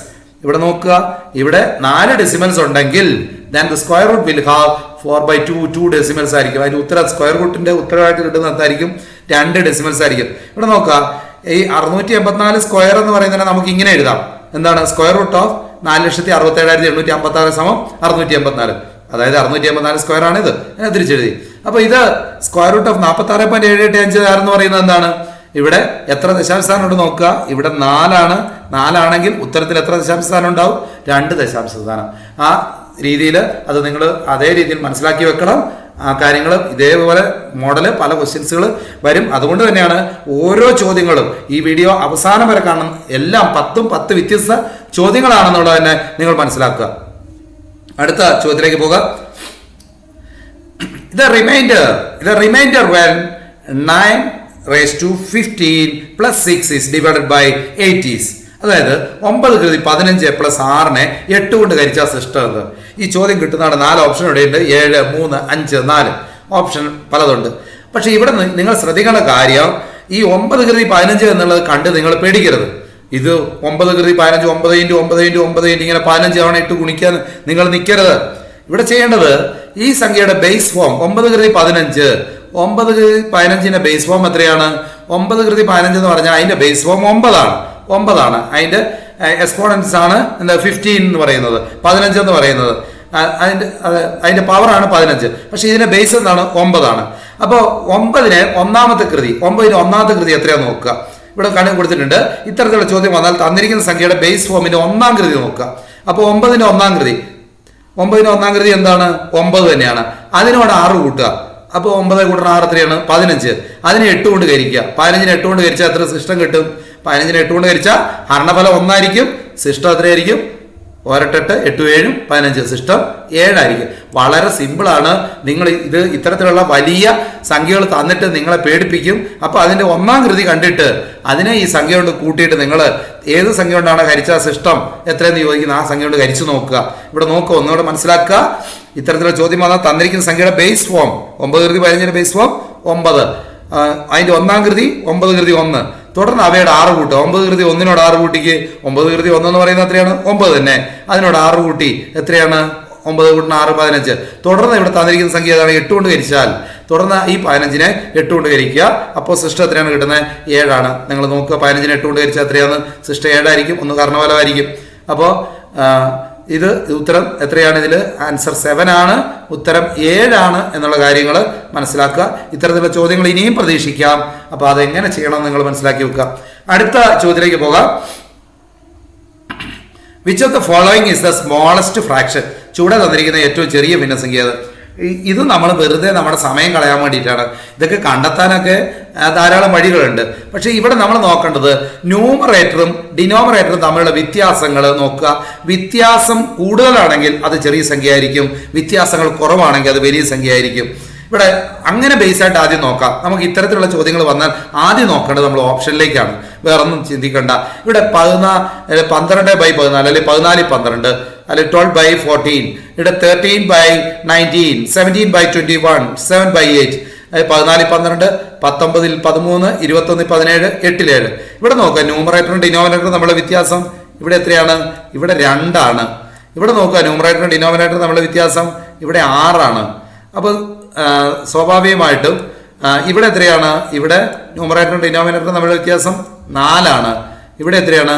Speaker 1: ഇവിടെ നോക്കുക. ഇവിടെ നാല് ഡെസിമൽസ് ഉണ്ടെങ്കിൽ then the square root will have four by two two decimals ആയിരിക്കും. അതിന്റെ ഉത്തര സ്ക്വയർ റൂട്ടിന്റെ ഉത്തരവായിട്ട് കിട്ടുന്ന എന്തായിരിക്കും? രണ്ട് ഡെസിമൽസ് ആയിരിക്കും. ഇവിടെ നോക്കുക. ഈ അറുന്നൂറ്റി എൺപത്തിനാല് സ്ക്വയർ എന്ന് പറയുന്നത് നമുക്ക് ഇങ്ങനെ എഴുതാം. എന്താണ്? സ്ക്വയർ റൂട്ട് ഓഫ് നാല് ലക്ഷത്തി അറുപത്തി ഏഴായിരത്തി എണ്ണൂറ്റി അമ്പത്തി ആറ് സമം അറുന്നൂറ്റി എൺപത്തിനാല് അതായത് അറുന്നൂറ്റി എൺപത്തിനാല് സ്ക്വയർ ആണ് ഇത്. തിരിച്ചെഴുതി. അപ്പൊ ഇത് സ്ക്വയർ റൂട്ട് ഓഫ് നാൽപ്പത്തി ആറ് പോയിന്റ് ഏഴ് എട്ട് അഞ്ച് ആറ് എന്ന് പറയുന്നത് എന്താണ്? ഇവിടെ എത്ര ദശാംശ സ്ഥാനം ഉണ്ട് നോക്കുക. ഇവിടെ നാലാണ്. നാലാണെങ്കിൽ ഉത്തരത്തിൽ എത്ര ദശാംശ സ്ഥാനം ഉണ്ടാവും? രണ്ട് ദശാംശ സ്ഥാനം ആ രീതിയിൽ അത് നിങ്ങൾ അതേ രീതിയിൽ മനസ്സിലാക്കി വെക്കണം. ആ കാര്യങ്ങൾ ഇതേപോലെ മോഡൽ പല ക്വസ്റ്റ്യൻസുകൾ വരും. അതുകൊണ്ട് തന്നെയാണ് ഓരോ ചോദ്യങ്ങളും ഈ വീഡിയോ അവസാനം വരെ കാണണം എല്ലാം പത്തും പത്ത് വ്യത്യസ്ത ചോദ്യങ്ങളാണെന്നുള്ളത് തന്നെ നിങ്ങൾ മനസ്സിലാക്കുക. അടുത്ത ചോദ്യത്തിലേക്ക് പോകാം. ഇത് റിമൈൻഡർ ഇത് reminder when 9 to 15 plus 6 is divided by 8 is. അതായത് ഒമ്പത് കൃതി പതിനഞ്ച് പ്ലസ് ആറിനെ എട്ട് കൊണ്ട് കരിച്ചാൽ സിസ്റ്റം ഈ ചോദ്യം കിട്ടുന്നതാണ് നാല് ഓപ്ഷൻ ഇവിടെയുണ്ട് ഏഴ് മൂന്ന് അഞ്ച് നാല്. ഓപ്ഷൻ പലതുണ്ട്. പക്ഷേ ഇവിടെ നിങ്ങൾ ശ്രദ്ധിക്കേണ്ട കാര്യം ഈ ഒമ്പത് കൃതി പതിനഞ്ച് എന്നുള്ളത് കണ്ട് നിങ്ങൾ പേടിക്കരുത്. ഇത് ഒമ്പത് കൃതി പതിനഞ്ച് ഒമ്പത് ഇന്റു ഒമ്പത് ഇന്റു ഒമ്പത് ഇന്റു ഇങ്ങനെ പതിനഞ്ച് തവണ ഇട്ട് ഗുണിക്കാൻ നിങ്ങൾ നിൽക്കരുത് ഇവിടെ ചെയ്യേണ്ടത് ഈ സംഖ്യയുടെ ബേസ് ഫോം ഒമ്പത് കൃതി പതിനഞ്ച് ഒമ്പത് പതിനഞ്ചിന്റെ ബേസ് ഫോം എത്രയാണ്? ഒമ്പത് കൃതി പതിനഞ്ച് എന്ന് പറഞ്ഞാൽ അതിന്റെ ബേസ് ഫോം ഒമ്പതാണ്. ഒമ്പതാണ്. അതിന്റെ എക്സ്പോണൻസ് ആണ് എന്താ ഫിഫ്റ്റീൻ എന്ന് പറയുന്നത്. പതിനഞ്ച് എന്ന് പറയുന്നത്. അതിന്റെ അത് അതിന്റെ പവറാണ് പതിനഞ്ച്. പക്ഷെ ഇതിന്റെ ബേസ് എന്താണ്? ഒമ്പതാണ്. അപ്പോൾ ഒമ്പതിന് ഒന്നാമത്തെ കൃതി ഒമ്പതിന് ഒന്നാമത്തെ കൃതി എത്രയാണ് നോക്കുക. ഇവിടെ കണക്ക് കൊടുത്തിട്ടുണ്ട്. ഇത്തരത്തിലുള്ള ചോദ്യം വന്നാൽ തന്നിരിക്കുന്ന സംഖ്യയുടെ ബേസ് ഫോമിന്റെ ഒന്നാം കൃതി നോക്കുക. അപ്പോൾ ഒമ്പതിന്റെ ഒന്നാം കൃതി. ഒമ്പതിന്റെ ഒന്നാം കൃതി എന്താണ്? ഒമ്പത് തന്നെയാണ്. അതിനോട് ആറ് കൂട്ടുക. അപ്പോൾ ഒമ്പത് കൂട്ടണം ആറ് എത്രയാണ്? പതിനഞ്ച്. അതിനെ എട്ട് കൊണ്ട് കരിക്കുക പതിനഞ്ചിന് എട്ട് കൊണ്ട് കരിച്ചാൽ എത്ര സിസ്റ്റം കിട്ടും? പതിനഞ്ചിന് എട്ട് കൊണ്ട് കരിച്ചാൽ ഹരണഫലം ഒന്നായിരിക്കും സിസ്റ്റം എത്രയായിരിക്കും? ഒരട്ടെട്ട് എട്ട് ഏഴും പതിനഞ്ച്. സിസ്റ്റം ഏഴായിരിക്കും. വളരെ സിമ്പിളാണ് നിങ്ങൾ ഇത് ഇത്തരത്തിലുള്ള വലിയ സംഖ്യകൾ തന്നിട്ട് നിങ്ങളെ പേടിപ്പിക്കും. അപ്പോൾ അതിന്റെ ഒന്നാം കൃതി കണ്ടിട്ട് അതിനെ ഈ സംഖ്യ കൊണ്ട് കൂട്ടിയിട്ട് നിങ്ങൾ ഏത് സംഖ്യ കൊണ്ടാണ് ഹരിച്ച സിസ്റ്റം എത്രയെന്ന് ചോദിക്കുന്നത് ആ സംഖ്യ കൊണ്ട് ഹരിച്ചു നോക്കുക. ഇവിടെ നോക്കുക ഒന്നുകൂടെ മനസ്സിലാക്കുക. ഇത്തരത്തിലുള്ള ചോദ്യം വന്നാൽ തന്നിരിക്കുന്ന സംഖ്യയുടെ ബേസ് ഫോം ഒമ്പത് കൃതി പതിനഞ്ചിന്റെ ബേസ് ഫോം ഒമ്പത്. അതിന്റെ ഒന്നാം കൃതി ഒമ്പത് കൃതി ഒന്ന്. തുടർന്ന് അവയുടെ ആറ് കൂട്ടുക ഒമ്പത് കൃതി ഒന്നിനോട് ആറ് കൂട്ടിക്ക് ഒമ്പത് കൃതി ഒന്നെന്ന് പറയുന്നത് എത്രയാണ്? ഒമ്പത് തന്നെ. അതിനോട് ആറ് കൂട്ടി എത്രയാണ്? ഒമ്പത് കൂട്ടിന് ആറ് പതിനഞ്ച്. തുടർന്ന് ഇവിടെ തന്നിരിക്കുന്ന സംഖ്യ ഏതാണ്? എട്ട് കൊണ്ട് കരിച്ചാൽ തുടർന്ന് ഈ പതിനഞ്ചിനെ എട്ട് കൊണ്ട് കരിക്കുക അപ്പോൾ സിസ്റ്റം എത്രയാണ് കിട്ടുന്നത്? ഏഴാണ്. നിങ്ങൾ നോക്കുക പതിനഞ്ചിനെ എട്ട് കൊണ്ട് കരിച്ചാൽ എത്രയാണ്? സിസ്റ്റം ഏഴായിരിക്കും. ഒന്ന് കർണഫലമായിരിക്കും അപ്പോൾ ഇത് ഉത്തരം എത്രയാണ് ഇതിൽ ആൻസർ സെവൻ ആണ്. ഉത്തരം ഏഴാണ് എന്നുള്ള കാര്യങ്ങൾ മനസ്സിലാക്കുക. ഇത്തരത്തിലുള്ള ചോദ്യങ്ങൾ ഇനിയും പ്രതീക്ഷിക്കാം. അപ്പോൾ അതെങ്ങനെ ചെയ്യണം നിങ്ങൾ മനസ്സിലാക്കി വെക്കുക. അടുത്ത ചോദ്യത്തിലേക്ക് പോകാം. Which of the following is the smallest fraction ചൂടെ തന്നിരിക്കുന്ന ഏറ്റവും ചെറിയ ഭിന്നസംഖ്യ അത് ഇത് നമ്മൾ വെറുതെ നമ്മുടെ സമയം കളയാൻ വേണ്ടിയിട്ടാണ്. ഇതൊക്കെ കണ്ടെത്താനൊക്കെ ധാരാളം വഴികളുണ്ട്. പക്ഷേ ഇവിടെ നമ്മൾ നോക്കേണ്ടത് ന്യൂമറേറ്ററും ഡിനോമറേറ്ററും തമ്മിലുള്ള വ്യത്യാസങ്ങൾ നോക്കുക. വ്യത്യാസം കൂടുതലാണെങ്കിൽ അത് ചെറിയ സംഖ്യ ആയിരിക്കും വ്യത്യാസങ്ങൾ കുറവാണെങ്കിൽ അത് വലിയ സംഖ്യ ആയിരിക്കും ഇവിടെ അങ്ങനെ ബേസ് ആയിട്ട് ആദ്യം നോക്കാം. നമുക്ക് ഇത്തരത്തിലുള്ള ചോദ്യങ്ങൾ വന്നാൽ ആദ്യം നോക്കേണ്ടത് നമ്മൾ ഓപ്ഷനിലേക്കാണ്. വേറൊന്നും ചിന്തിക്കേണ്ട. ഇവിടെ പതിനാ പന്ത്രണ്ട് ബൈ പതിനാല് അല്ലെങ്കിൽ പതിനാല് പന്ത്രണ്ട്. അല്ലെങ്കിൽ ട്വൽവ് ബൈ ഫോർട്ടീൻ ഇവിടെ thirteen by nineteen seventeen by twenty one seven by eight പതിനാല് പന്ത്രണ്ട് പത്തൊമ്പതിൽ പതിമൂന്ന് ഇരുപത്തൊന്ന് പതിനേഴ് എട്ടിലേഴ്. ഇവിടെ നോക്കുക ന്യൂമറേറ്ററും ഡിനോമിനേറ്ററും നമ്മുടെ വ്യത്യാസം ഇവിടെ എത്രയാണ്? ഇവിടെ രണ്ടാണ്. ഇവിടെ നോക്കുക ന്യൂമറേറ്ററും ഡിനോമിനേറ്ററും നമ്മുടെ വ്യത്യാസം ഇവിടെ ആറാണ്. അപ്പോൾ സ്വാഭാവികമായിട്ടും ഇവിടെ എത്രയാണ്? ഇവിടെ ന്യൂമറേറ്ററും ഡിനോമിനേറ്ററും നമ്മുടെ വ്യത്യാസം നാലാണ്. ഇവിടെ എത്രയാണ്?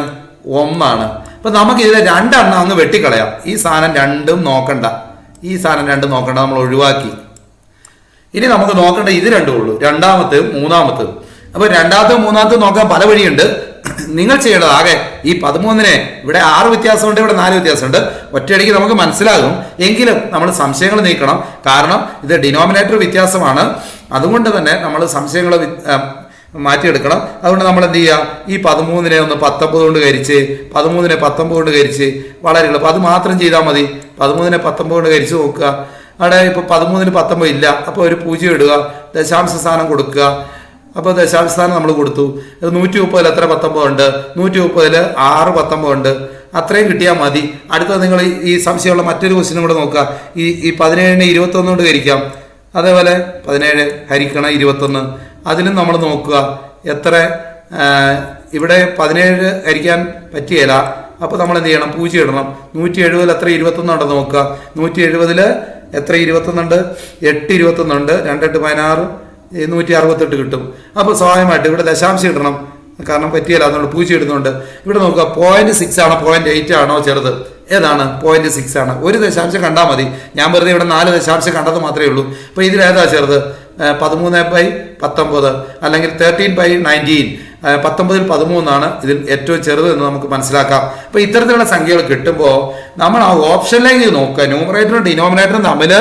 Speaker 1: ഒന്നാണ്. അപ്പൊ നമുക്ക് ഇതിലെ രണ്ടെണ്ണം അങ്ങ് വെട്ടിക്കളയാം. ഈ സാധനം രണ്ടും നോക്കണ്ട. ഈ സാധനം രണ്ടും നോക്കണ്ട നമ്മൾ ഒഴിവാക്കി. ഇനി നമുക്ക് നോക്കേണ്ട ഇത് രണ്ടും ഉള്ളൂ. രണ്ടാമത്തെ മൂന്നാമത്തെ അപ്പൊ രണ്ടാമത്തെ മൂന്നാമത്തെ നോക്കാൻ പല വഴിയുണ്ട്. നിങ്ങൾ ചെയ്യേണ്ടത് ആകെ ഈ പതിമൂന്നിനെ ഇവിടെ ആറ് വ്യത്യാസമുണ്ട് ഇവിടെ നാല് വ്യത്യാസമുണ്ട്. ഒറ്റയടിക്ക് നമുക്ക് മനസ്സിലാകും. എങ്കിലും നമ്മൾ സംശയങ്ങൾ നീക്കണം. കാരണം ഇത് ഡിനോമിനേറ്റർ വ്യത്യാസമാണ്. അതുകൊണ്ട് തന്നെ നമ്മൾ സംശയങ്ങൾ മാറ്റിയെടുക്കണം. അതുകൊണ്ട് നമ്മൾ എന്ത് ചെയ്യുക ഈ പതിമൂന്നിനെ ഒന്ന് പത്തൊമ്പത് കൊണ്ട് കരിച്ച് പതിമൂന്നിനെ പത്തൊമ്പത് കൊണ്ട് കരിച്ച് വളരെ എളുപ്പം. അത് മാത്രം ചെയ്താൽ മതി. പതിമൂന്നിനെ പത്തൊമ്പത് കൊണ്ട് കരിച്ച് നോക്കുക. അവിടെ ഇപ്പോൾ പതിമൂന്നിന് പത്തൊമ്പത് ഇല്ല. അപ്പോൾ ഒരു പൂജ്യം ഇടുക. ദശാംശ സ്ഥാനം കൊടുക്കുക. അപ്പോൾ ദശാംശ സ്ഥാനം നമ്മൾ കൊടുത്തു. നൂറ്റി മുപ്പതിൽ എത്ര പത്തൊമ്പത് ഉണ്ട്? നൂറ്റി മുപ്പതിൽ ആറ് പത്തൊമ്പത് ഉണ്ട്. അത്രയും കിട്ടിയാൽ മതി. അടുത്തത് നിങ്ങൾ ഈ- സംശയമുള്ള മറ്റൊരു ക്വസ്റ്റിനും കൂടെ നോക്കുക. ഈ ഈ പതിനേഴിന് ഇരുപത്തൊന്ന് കൊണ്ട് ഹരിക്കാം അതേപോലെ പതിനേഴ് ഹരിക്കണം ഇരുപത്തൊന്ന്. അതിലും നമ്മൾ നോക്കുക. എത്ര ഇവിടെ പതിനേഴ് ഹരിക്കാൻ പറ്റിയല്ല അപ്പോൾ നമ്മൾ എന്ത് ചെയ്യണം? പൂജ ഇടണം. നൂറ്റി എഴുപതിൽ എത്ര ഇരുപത്തൊന്നുണ്ടെന്ന് നോക്കുക. നൂറ്റി എഴുപതിൽ എത്ര ഇരുപത്തൊന്നുണ്ട്? എട്ട് ഇരുപത്തൊന്നുണ്ട് രണ്ടെട്ട് പതിനാറ് നൂറ്റി അറുപത്തെട്ട് കിട്ടും. അപ്പോൾ സ്വാഭാവികമായിട്ട് ഇവിടെ ദശാംശം ഇടണം. കാരണം പറ്റിയല്ല അതുകൊണ്ട് പൂജ ഇടുന്നുണ്ട്. ഇവിടെ നോക്കുക പോയിന്റ് സിക്സ് ആണോ? പോയിന്റ് എയ്റ്റ് ആണോ ചെറുത്? ഏതാണ്? പോയിന്റ് സിക്സ് ആണ്. ഒരു ദശാംശം കണ്ടാൽ മതി. ഞാൻ വെറുതെ ഇവിടെ നാല് ദശാംശം കണ്ടത് മാത്രമേ ഉള്ളൂ. അപ്പോൾ ഇതിലേതാ ചെറുത്? പതിമൂന്ന് ബൈ പത്തൊമ്പത് അല്ലെങ്കിൽ തേർട്ടീൻ ബൈ നയന്റീൻ പത്തൊമ്പതിൽ പതിമൂന്നാണ് ഇതിൽ ഏറ്റവും ചെറുത് എന്ന് നമുക്ക് മനസ്സിലാക്കാം. അപ്പോൾ ഇത്തരത്തിലുള്ള സംഖ്യകൾ കിട്ടുമ്പോൾ നമ്മൾ ആ ഓപ്ഷനിലേക്ക് നോക്കുക. ന്യൂമറേറ്ററും ഡിനോമിനേറ്ററും തമ്മിൽ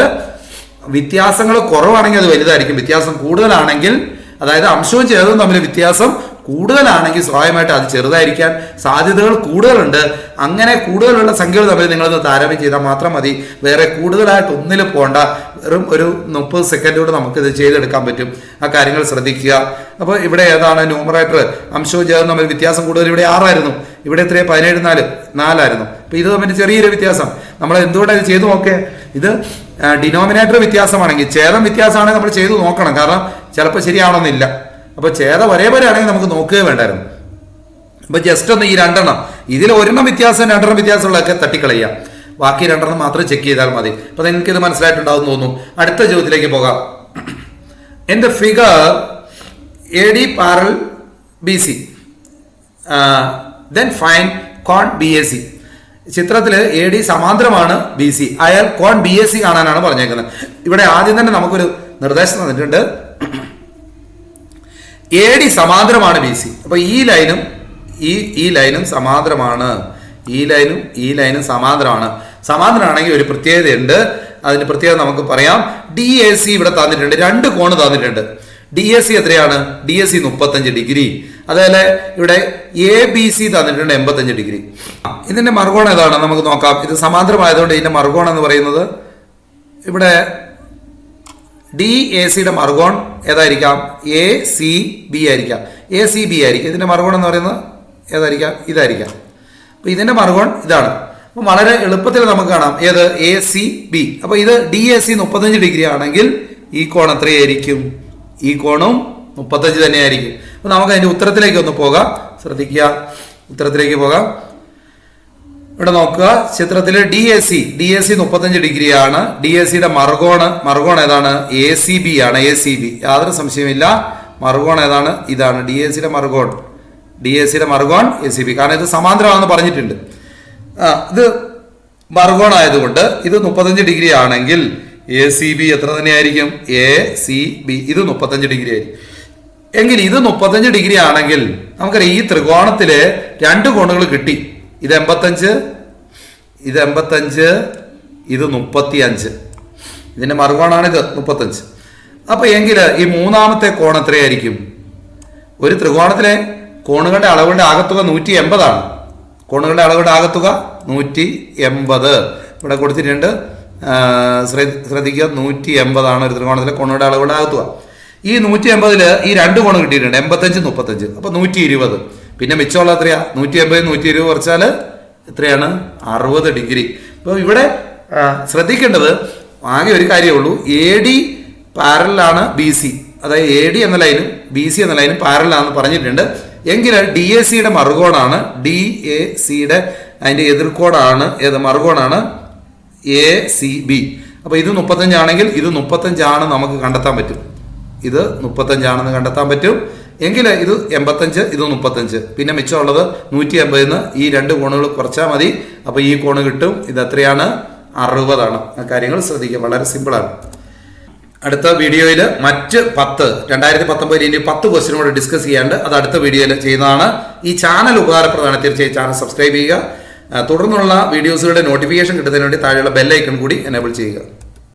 Speaker 1: വ്യത്യാസങ്ങൾ കുറവാണെങ്കിൽ അത് വലുതായിരിക്കും. വ്യത്യാസം കൂടുതലാണെങ്കിൽ അതായത് അംശവും ചെറുതും തമ്മിൽ വ്യത്യാസം കൂടുതലാണെങ്കിൽ സ്വാഭാവികമായിട്ട് അത് ചെറുതായിരിക്കാൻ സാധ്യതകൾ കൂടുതലുണ്ട്. അങ്ങനെ കൂടുതലുള്ള സംഖ്യകൾ തമ്മിൽ നിങ്ങളൊന്ന് താരതമ്യം ചെയ്താൽ മാത്രം മതി. വേറെ കൂടുതലായിട്ട് ഒന്നിൽ പോകണ്ട വെറും ഒരു മുപ്പത് സെക്കൻഡ് കൊണ്ട് നമുക്കിത് ചെയ്തെടുക്കാൻ പറ്റും. ആ കാര്യങ്ങൾ ശ്രദ്ധിക്കുക. അപ്പോൾ ഇവിടെ ഏതാണ് ന്യൂമറേറ്റർ അംശവും ചേർന്ന് തമ്മിൽ വ്യത്യാസം കൂടുതൽ. ഇവിടെ ആറായിരുന്നു. ഇവിടെ എത്രയാ? പതിനേഴ് നാല്. നാലായിരുന്നു. അപ്പോൾ ഇത് തമ്മിൽ ചെറിയൊരു വ്യത്യാസം. നമ്മൾ എന്തുകൊണ്ടാണ് ഇത് ചെയ്തു നോക്കേ? ഇത് ഡിനോമിനേറ്റർ വ്യത്യാസമാണെങ്കിൽ ചേരം വ്യത്യാസമാണെങ്കിൽ നമ്മൾ ചെയ്തു നോക്കണം. കാരണം ചിലപ്പോൾ ശരിയാവണമെന്നില്ല. അപ്പോൾ ചേത ഒരേ പോലെ ആണെങ്കിൽ നമുക്ക് നോക്കുകയേ വേണ്ടായിരുന്നു. അപ്പൊ ജസ്റ്റ് ഒന്ന് ഈ രണ്ടെണ്ണം. ഇതിൽ ഒരെണ്ണം വ്യത്യാസം രണ്ടെണ്ണം വ്യത്യാസമുള്ളതൊക്കെ തട്ടിക്കളയാം ബാക്കി രണ്ടെണ്ണം മാത്രം ചെക്ക് ചെയ്താൽ മതി. അപ്പൊ നിങ്ങൾക്ക് ഇത് മനസ്സിലായിട്ടുണ്ടാവും തോന്നുന്നു അടുത്ത ചോദ്യത്തിലേക്ക് പോകാം. In figure A D parallel B C then find cone B A C ചിത്രത്തിൽ എ ഡി സമാന്തരമാണ് ബി സി അയാൾ കോൺ ബി എസ് സി കാണാനാണ് പറഞ്ഞേക്കുന്നത്. ഇവിടെ ആദ്യം തന്നെ നമുക്കൊരു നിർദ്ദേശം തന്നിട്ടുണ്ട്. എ ഡി സമാന്തരമാണ് ബി സി അപ്പൊ ഈ ലൈനും ഈ ഈ ലൈനും സമാന്തരമാണ്. ഈ ലൈനും ഈ ലൈനും സമാന്തരമാണ്. സമാന്തരമാണെങ്കിൽ ഒരു പ്രത്യേകതയുണ്ട്. അതിന് പ്രത്യേകത നമുക്ക് പറയാം. ഡി എ സി ഇവിടെ തന്നിട്ടുണ്ട്. രണ്ട് കോണ് തന്നിട്ടുണ്ട്. ഡി എ സി എത്രയാണ്? ഡി എ സി മുപ്പത്തഞ്ച് ഡിഗ്രി. അതേപോലെ ഇവിടെ എ ബി സി തന്നിട്ടുണ്ട് എൺപത്തഞ്ച് ഡിഗ്രി. ഇതിന്റെ മറുകോണം ഏതാണ്? നമുക്ക് നോക്കാം. ഇത് സമാന്തരമായതുകൊണ്ട് ഇതിന്റെ മറുകോണം എന്ന് പറയുന്നത് ഇവിടെ ഡി എ സിയുടെ മറുകോൺ ഏതായിരിക്കാം? എ സി ബി ആയിരിക്കാം. എ സി ബി ആയിരിക്കാം. ഇതിന്റെ മറുകോൺ എന്ന് പറയുന്നത് ഏതായിരിക്കാം? ഇതായിരിക്കാം. അപ്പോൾ ഇതിന്റെ മറുകോൺ ഇതാണ്. അപ്പോൾ വളരെ എളുപ്പത്തിൽ നമുക്ക് കാണാം. ഏത്? എ സി ബി അപ്പോൾ ഇത് ഡി എ സി മുപ്പത്തഞ്ച് ഡിഗ്രി ആണെങ്കിൽ ഈ കോൺ എത്രയായിരിക്കും? ഈ കോണും മുപ്പത്തഞ്ച് തന്നെയായിരിക്കും. അപ്പോൾ നമുക്ക് അതിന്റെ ഉത്തരത്തിലേക്ക് ഒന്ന് പോകാം. ശ്രദ്ധിക്കുക. ഉത്തരത്തിലേക്ക് പോകാം. ഇവിടെ നോക്കുക. ചിത്രത്തിൽ D A C D A C മുപ്പത്തഞ്ച് ഡിഗ്രിയാണ്. ഡി എ സിയുടെ മറുകോണ് മറുകോൺ ഏതാണ്? എ സി ബി ആണ് എ സി ബി യാതൊരു സംശയമില്ല മറുകോൺ ഏതാണ്? ഇതാണ്. ഡി എ സിയുടെ മറുകോൺ ഡി എ സിയുടെ മറുകോൺ എ സി ബി കാരണം ഇത് സമാന്തരമാണെന്ന് പറഞ്ഞിട്ടുണ്ട്. ഇത് മറുകോൺ ആയതുകൊണ്ട് ഇത് മുപ്പത്തഞ്ച് ഡിഗ്രി ആണെങ്കിൽ എ സി ബി എത്ര തന്നെയായിരിക്കും? എ സി ബി ഇത് മുപ്പത്തഞ്ച് ഡിഗ്രി ആയിരിക്കും എങ്കിൽ ഇത് മുപ്പത്തഞ്ച് ഡിഗ്രി ആണെങ്കിൽ നമുക്കറിയാം ഈ ത്രികോണത്തിലെ രണ്ട് കോണുകൾ കിട്ടി. ഇത് എൺപത്തഞ്ച് ഇത് എൺപത്തഞ്ച് ഇത് മുപ്പത്തി അഞ്ച് ഇതിന്റെ മറുകോണാണ് ഇത് മുപ്പത്തഞ്ച്. അപ്പോൾ എങ്കിൽ ഈ മൂന്നാമത്തെ കോൺ എത്രയായിരിക്കും? ഒരു ത്രികോണത്തിലെ കോണുകളുടെ അളവുകളുടെ ആകത്തുക നൂറ്റി എൺപതാണ് കോണുകളുടെ അളവുകളുടെ ആകത്തുക നൂറ്റി എൺപത് ഇവിടെ കൊടുത്തിട്ടുണ്ട് ശ്രദ്ധിക്കുക നൂറ്റി എൺപതാണ് ഒരു ത്രികോണത്തിലെ കോണുകളുടെ അളവുകളുടെ ആകത്തുക. ഈ നൂറ്റി എൺപതിൽ ഈ രണ്ട് കോണ് കിട്ടിയിട്ടുണ്ട് എൺപത്തഞ്ച് മുപ്പത്തഞ്ച്. അപ്പോൾ നൂറ്റി ഇരുപത് പിന്നെ മിച്ചമുള്ള എത്രയാ? നൂറ്റി എൺപത് നൂറ്റി ഇരുപത് കുറച്ചാൽ എത്രയാണ്? അറുപത് ഡിഗ്രി. അപ്പോൾ ഇവിടെ ശ്രദ്ധിക്കേണ്ടത് ആകെ ഒരു കാര്യമേ ഉള്ളൂ. എ ഡി പാരലാണ് ബി സി അതായത് എ ഡി എന്ന ലൈനും ബി സി എന്ന ലൈനും പാരലാണെന്ന് പറഞ്ഞിട്ടുണ്ട്. എങ്കിൽ ഡി എ സിയുടെ മറുകോണാണ് ഡി എ സിയുടെ അതിന്റെ എതിർക്കോടാണ് ഏത് മറുകോണാണ്? എ സി ബി അപ്പൊ ഇത് മുപ്പത്തഞ്ചാണെങ്കിൽ ഇത് മുപ്പത്തഞ്ചാണ് നമുക്ക് കണ്ടെത്താൻ പറ്റും. ഇത് മുപ്പത്തഞ്ചാണെന്ന് കണ്ടെത്താൻ പറ്റും. എങ്കിൽ ഇത് എൺപത്തഞ്ച് ഇത് മുപ്പത്തഞ്ച്. പിന്നെ മിച്ചമുള്ളത് നൂറ്റി എൺപതിന്ന് ഈ രണ്ട് കോണുകൾ കുറച്ചാൽ മതി. അപ്പോൾ ഈ കോണ് കിട്ടും. ഇത് എത്രയാണ്? അറുപതാണ്. ആ കാര്യങ്ങൾ ശ്രദ്ധിക്കുക. വളരെ സിമ്പിളാണ്. അടുത്ത വീഡിയോയിൽ മറ്റ് പത്ത് രണ്ടായിരത്തി പത്തൊമ്പതിൽ ഇനി പത്ത് ക്വസ്റ്റിനും കൂടെ ഡിസ്കസ് ചെയ്യാണ്ട് അത് അടുത്ത വീഡിയോയിൽ ചെയ്യുന്നതാണ്. ഈ ചാനൽ ഉപകാരപ്രദമാണ്. തീർച്ചയായും ചാനൽ സബ്സ്ക്രൈബ് ചെയ്യുക. തുടർന്നുള്ള വീഡിയോസുകളുടെ നോട്ടിഫിക്കേഷൻ കിട്ടുന്നതിന് വേണ്ടി താഴെയുള്ള ബെല്ലൈക്കൺ കൂടി എനേബിൾ ചെയ്യുക.